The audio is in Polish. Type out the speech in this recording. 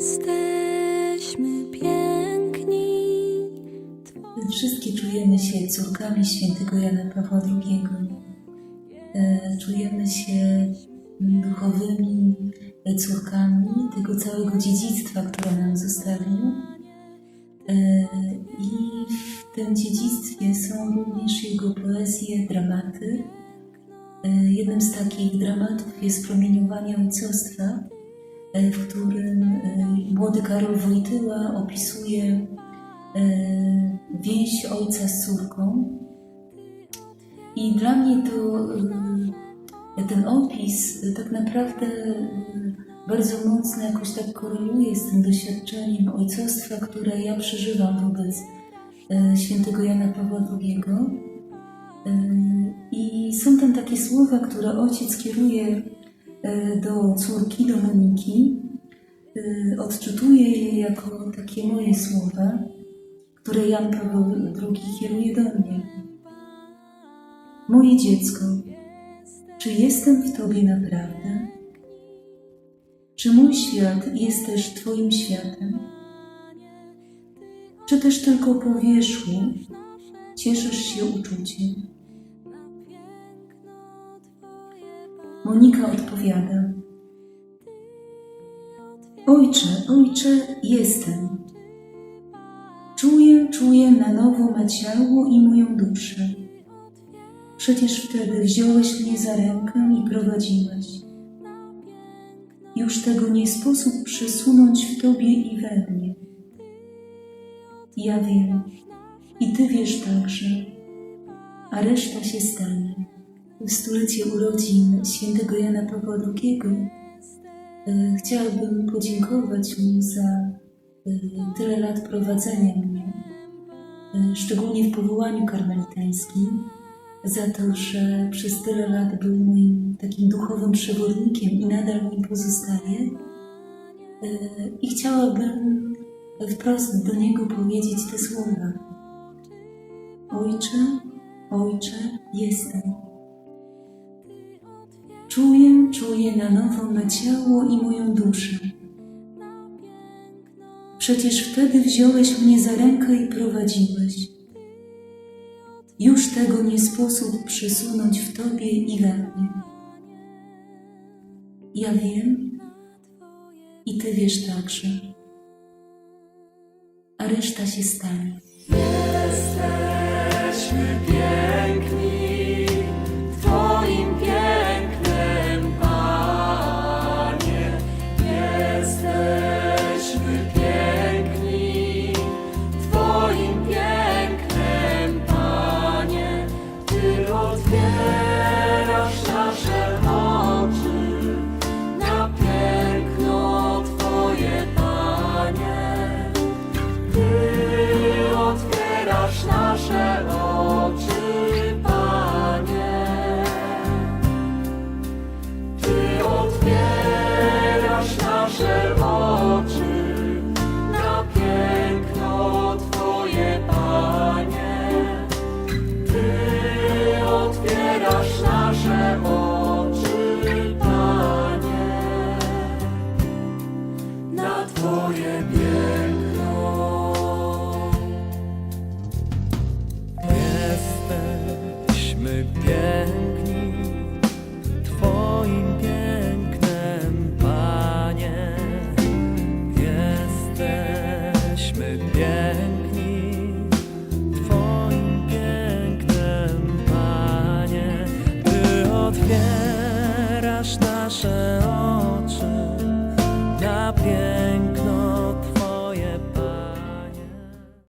Jesteśmy piękni. Wszystkie czujemy się córkami świętego Jana Pawła II. E, Czujemy się duchowymi córkami tego całego dziedzictwa, które nam zostawił. E, I w tym dziedzictwie są również jego poezje, dramaty. E, Jednym z takich dramatów jest Promieniowanie Ojcostwa, w którym e, młody Karol Wojtyła opisuje e, więź ojca z córką. I dla mnie to e, ten opis e, tak naprawdę e, bardzo mocno jakoś tak koreluje z tym doświadczeniem ojcostwa, które ja przeżywam wobec e, świętego Jana Pawła II. E, I są tam takie słowa, które ojciec kieruje e, do córki, do Moniki. E, Odczytuję je jako takie moje słowa, które Jan Paweł II kieruje do mnie. Moje dziecko, czy jestem w Tobie naprawdę? Czy mój świat jest też Twoim światem? Czy też tylko po wierzchu cieszysz się uczuciem? Monika odpowiada: Ojcze, ojcze, jestem. Czuję, czuję na nowo me ciało i moją duszę. Przecież wtedy wziąłeś mnie za rękę i prowadziłeś. Już tego nie sposób przesunąć w Tobie i we mnie. Ja wiem, i Ty wiesz także, a reszta się stanie. W stulecie urodzin świętego Jana Pawła II e, chciałabym podziękować mu za e, tyle lat prowadzenia mnie, e, szczególnie w powołaniu karmelitańskim, za to, że przez tyle lat był moim takim duchowym przewodnikiem i nadal nim pozostaje. I chciałabym wprost do niego powiedzieć te słowa. Ojcze, Ojcze, jestem. Czuję, czuję na nowo me ciało i moją duszę. Przecież wtedy wziąłeś mnie za rękę i prowadziłeś. Już tego nie sposób przesunąć w Tobie i we mnie. Ja wiem i Ty wiesz także. A reszta się stanie. Jesteśmy Jesteśmy piękni Twoim pięknem, Panie. Jesteśmy piękni Twoim pięknem, Panie. Ty otwierasz nasze